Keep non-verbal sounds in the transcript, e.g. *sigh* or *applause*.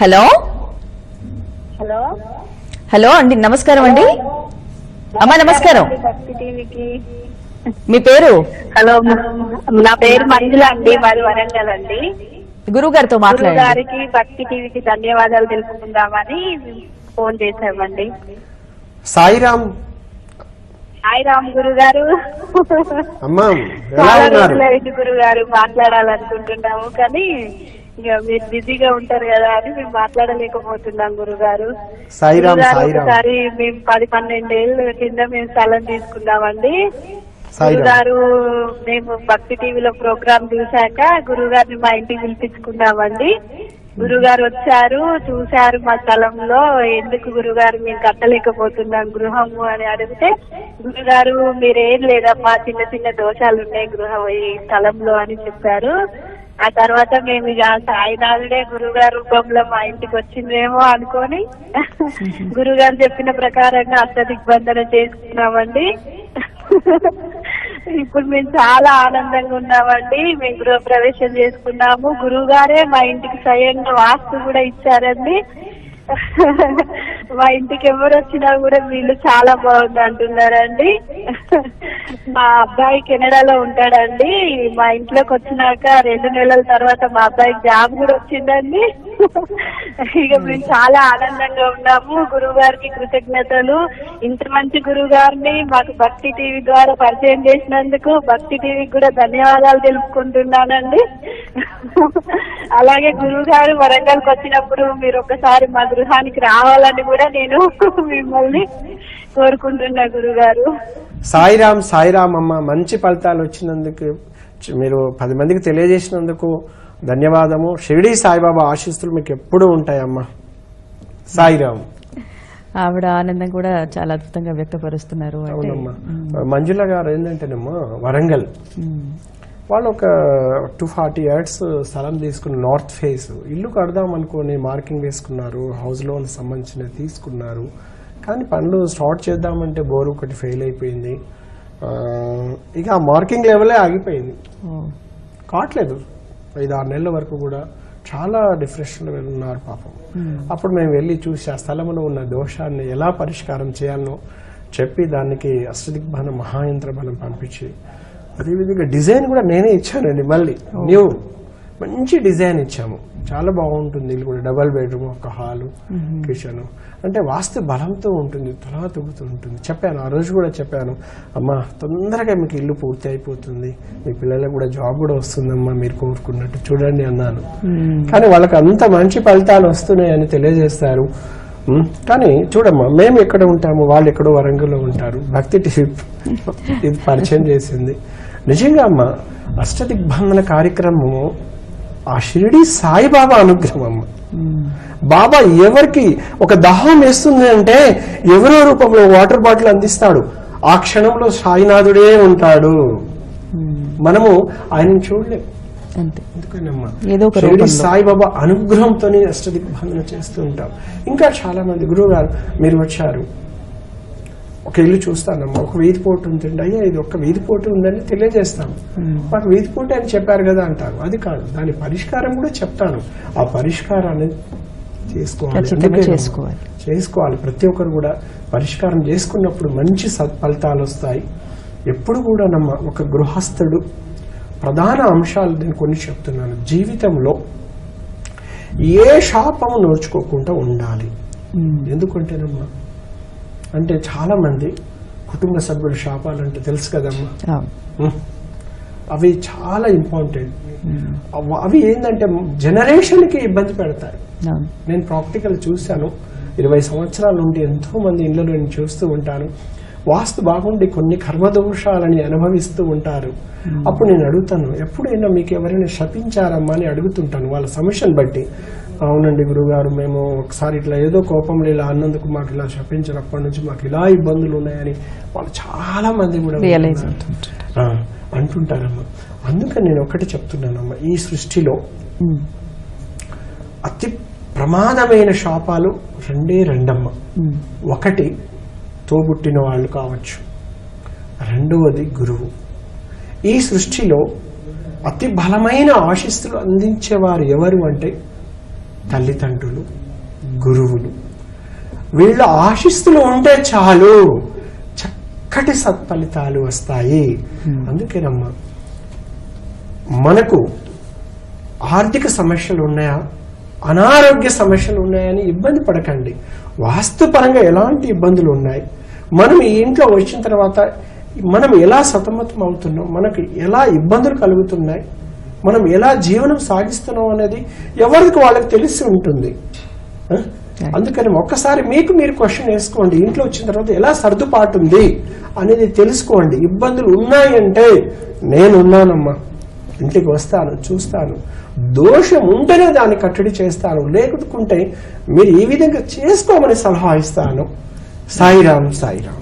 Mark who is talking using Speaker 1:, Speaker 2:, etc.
Speaker 1: Hello?
Speaker 2: Hello?
Speaker 1: Hello అండి నమస్కారం అండి. అమ్మా నమస్కారం.
Speaker 2: భక్తి టీవీకి.
Speaker 1: మీ పేరు?
Speaker 2: హలో నా పేరు మంజుల అండి మాది వరంగల్ అండి.
Speaker 1: గురువు గారితో మాట్లాడండి.
Speaker 2: గారికి భక్తి టీవీకి ధన్యవాదాలు తెలుపుకుందామని ఫోన్ చేశామండి.
Speaker 3: సాయిరామ్.
Speaker 2: హాయ్ రామ్ గురు గారు
Speaker 3: అమ్మా ఎలా
Speaker 2: చాలా
Speaker 3: ఉన్నారు?
Speaker 2: రోజులైంది గురువు గారు మాట్లాడాలనుకుంటున్నాము కానీ ఇక మీరు బిజీగా ఉంటారు కదా అని మేము మాట్లాడలేకపోతున్నాం
Speaker 3: సాయిరామ్
Speaker 2: గురుగారు
Speaker 3: సాయిరామ్.
Speaker 2: ఒకసారి మేము పది పన్నెండేళ్ళ కింద మేము స్థలం తీసుకున్నామండి. గురుగారు మేము భక్తి టీవీలో ప్రోగ్రామ్ చూశాక గురుగారిని మా ఇంటికి పిలిపించుకున్నామండి. గురుగారు వచ్చారు చూశారు మా స్థలంలో ఎందుకు గురుగారు మేము కట్టలేకపోతున్నాం గృహము అని అడిగితే గురుగారు మీరేం లేదమ్మా చిన్న చిన్న దోషాలు ఉన్నాయి గృహం ఈ స్థలంలో అని చెప్పారు. ఆ తర్వాత మేము ఇక సాయినాథుడే గురుగారు రూపంలో మా ఇంటికి వచ్చిందేమో అనుకొని *laughs* గురుగారు చెప్పిన ప్రకారంగా అష్ట దిగ్బంధన చేసుకున్నామండి. ఇప్పుడు మేము చాలా ఆనందంగా ఉన్నామండి. మేము గృహ ప్రవేశం చేసుకున్నాము. గురువు గారే మా ఇంటికి స్వయంగా వాస్తు కూడా ఇచ్చారండి. మా ఇంటికి ఎవరు వచ్చినా కూడా వీళ్ళు చాలా బాగుంది అంటున్నారండి. మా అబ్బాయి కెనడాలో ఉంటాడండి. మా ఇంట్లోకి వచ్చినాక రెండు నెలల తర్వాత మా అబ్బాయికి జాబ్ కూడా వచ్చిందండి. ఇక మేము చాలా ఆనందంగా ఉన్నాము. గురువు గారికి కృతజ్ఞతలు. ఇంత మంచి గురువు గారిని మాకు భక్తి టీవీ ద్వారా పరిచయం చేసినందుకు భక్తి టీవీకి కూడా ధన్యవాదాలు తెలుపుకుంటున్నానండి. అలాగే గురువు గారు వరంగల్కి వచ్చినప్పుడు మీరు ఒకసారి మా గృహానికి రావాలని కూడా నేను మిమ్మల్ని కోరుకుంటున్నా గురువు గారు
Speaker 3: సాయిరామ్ సాయిరామ్ అమ్మ మంచి ఫలితాలు వచ్చినందుకు మీరు పది మందికి తెలియజేసినందుకు ధన్యవాదము. షిరిడి సాయిబాబా ఆశీస్సులు మీకు ఎప్పుడూ ఉంటాయమ్మా. సాయిరామ్
Speaker 1: ఆవిడ ఆనందం కూడా చాలా అద్భుతంగా వ్యక్తపరుస్తున్నారు
Speaker 3: మంజుల గారు ఏంటంటేనమ్మా వరంగల్. వాళ్ళు ఒక టూ ఫార్టీ ఇయర్స్ స్థలం తీసుకుని నార్త్ ఫేస్ ఇల్లు కడదాం అనుకుని మార్కింగ్ వేసుకున్నారు హౌస్ లోన్ సంబంధించినవి తీసుకున్నారు. కానీ పనులు స్టార్ట్ చేద్దామంటే బోర్ ఒకటి ఫెయిల్ అయిపోయింది. ఆ, ఇక ఆ మార్కింగ్ లెవెలే ఆగిపోయింది.
Speaker 1: ఓ,
Speaker 3: కావట్లేదు. ఐదు ఆరు నెలల వరకు కూడా చాలా డిప్రెషన్లో ఉన్నారు పాపం.
Speaker 1: ఉమ్,
Speaker 3: అప్పుడు మేము వెళ్ళి చూసి ఆ స్థలంలో ఉన్న దోషాన్ని ఎలా పరిష్కారం చేయాలనో చెప్పి దానికి అష్టదిగ్బాన మహాయంత్ర బలం పంపించి అదేవిధంగా డిజైన్ కూడా నేనే ఇచ్చానండి మళ్ళీ. న్యూ. మంచి డిజైన్ ఇచ్చాము. చాలా బాగుంటుంది ఇల్లు కూడా. డబల్ బెడ్రూమ్ ఒక హాలు కిచెన్. అంటే వాస్తు బలంతో ఉంటుంది తులా తొగుతూ ఉంటుంది. చెప్పాను ఆ రోజు కూడా చెప్పాను అమ్మా తొందరగా మీకు ఇల్లు పూర్తి అయిపోతుంది. మీ పిల్లలకు కూడా జాబ్ కూడా వస్తుందమ్మా మీరు కోరుకున్నట్టు. చూడండి అన్నాను. కానీ వాళ్ళకి అంత మంచి ఫలితాలు వస్తున్నాయని తెలియజేస్తారు? కానీ చూడమ్మా మేము ఎక్కడ ఉంటాము? వాళ్ళు ఎక్కడో వరంగల్లో ఉంటారు. భక్తి టీవీ ఇది పరిచయం చేసింది. నిజంగా అమ్మ అష్టదిగ్బంధన కార్యక్రమము ఆ షిరిడి సాయిబాబా అనుగ్రహం అమ్మ. బాబా ఎవరికి ఒక దాహం వేస్తుంది అంటే ఎవరో రూపంలో వాటర్ బాటిల్ అందిస్తాడు. ఆ క్షణంలో సాయినాథుడే ఉంటాడు. మనము ఆయనను చూడలేం.
Speaker 1: అంతే.
Speaker 3: ఎందుకనమ్మా?
Speaker 1: ఏదో ఒక
Speaker 3: షిరిడి. సాయిబాబా అనుగ్రహంతోనే అష్టదిగ్బంధన చేస్తూ ఉంటాం. ఇంకా చాలా మంది గురువు గారు మీరు వచ్చారు. ఒక ఇల్లు చూస్తానమ్మా ఒక వీధి పోటు ఉందండి అయ్యా ఇది ఒక వీధి పోటు ఉందని తెలియజేస్తాం
Speaker 1: ఉమ్,
Speaker 3: మాకు వీధి పోటు అని చెప్పారు కదా అంటారు. అది కాదు. దాని పరిష్కారం కూడా చెప్తాను. ఆ పరిష్కారాన్ని చేసుకోవాలి.
Speaker 1: చేసుకోవాలి.
Speaker 3: చేసుకోవాలి. ప్రతి ఒక్కరు కూడా పరిష్కారం చేసుకున్నప్పుడు మంచి ఫలితాలు వస్తాయి. ఎప్పుడు కూడా నమ్మ ఒక గృహస్థుడు ప్రధాన అంశాలు నేను కొన్ని చెప్తున్నాను. జీవితంలో ఏ శాపము నోచుకోకుండా ఉండాలి. ఎందుకంటేనమ్మా అంటే చాలా మంది కుటుంబ సభ్యుల శాపాలు అంటే తెలుసు కదమ్మా. అవి చాలా ఇంపార్టెంట్ అవ- ఏంటంటే జనరేషన్కి ఇబ్బంది పెడతాయి. నేను ప్రాక్టికల్ చూశాను. ఇరవై సంవత్సరాల నుండి ఎంతో మంది ఇళ్ళలో నేను చూస్తూ ఉంటాను. వాస్తు బాగుండి కొన్ని కర్మదోషాలని అనుభవిస్తూ ఉంటారు. అప్పుడు నేను అడుగుతాను ఎప్పుడైనా మీకు ఎవరైనా శపించారమ్మా అని అడుగుతుంటాను వాళ్ళ సమస్యను బట్టి. అవునండి గురుగారు మేము ఒకసారి ఇట్లా ఏదో కోపంలో ఇలా అన్నందుకు మాకు ఇలా శపించినప్పటి నుంచి మాకు ఇలా ఇబ్బందులు ఉన్నాయని వాళ్ళు చాలా మంది కూడా అంటుంటారమ్మా. అందుకని నేను ఒకటి చెప్తున్నానమ్మా ఈ సృష్టిలో
Speaker 1: ఉమ్,
Speaker 3: అతి ప్రమాదమైన శాపాలు రెండే రెండమ్మ.
Speaker 1: ఉమ్,
Speaker 3: ఒకటి తోబుట్టిన వాళ్ళు కావచ్చు. రెండవది గురువు. ఈ సృష్టిలో అతి బలమైన ఆశిస్తులు అందించేవారు ఎవరు అంటే తల్లిదండ్రులు గురువులు. వీళ్ళ ఆశిస్తులు ఉంటే చాలు. చక్కటి సత్ఫలితాలు వస్తాయి. అందుకేనమ్మా మనకు ఆర్థిక సమస్యలు ఉన్నాయా? అనారోగ్య సమస్యలు ఉన్నాయని ఇబ్బంది పడకండి. వాస్తుపరంగా ఎలాంటి ఇబ్బందులు ఉన్నాయి? మనం ఈ ఇంట్లో వచ్చిన తర్వాత మనం ఎలా సతమతం అవుతున్నాం? మనకు ఎలా ఇబ్బందులు కలుగుతున్నాయి? మనం ఎలా జీవనం సాగిస్తున్నాం అనేది ఎవరికి వాళ్ళకి తెలిసి ఉంటుంది. అందుకని ఒక్కసారి మీకు మీరు క్వశ్చన్ వేసుకోండి. ఇంట్లో వచ్చిన తర్వాత ఎలా సర్దుబాటు ఉంది అనేది తెలుసుకోండి. ఇబ్బందులు ఉన్నాయంటే నేనున్నానమ్మా. ఇంటికి వస్తాను చూస్తాను. దోషం ఉంటేనే దాన్ని కట్టడి చేస్తాను. లేకుంటే మీరు ఈ విధంగా చేసుకోమని సలహా ఇస్తాను. Sai Ram,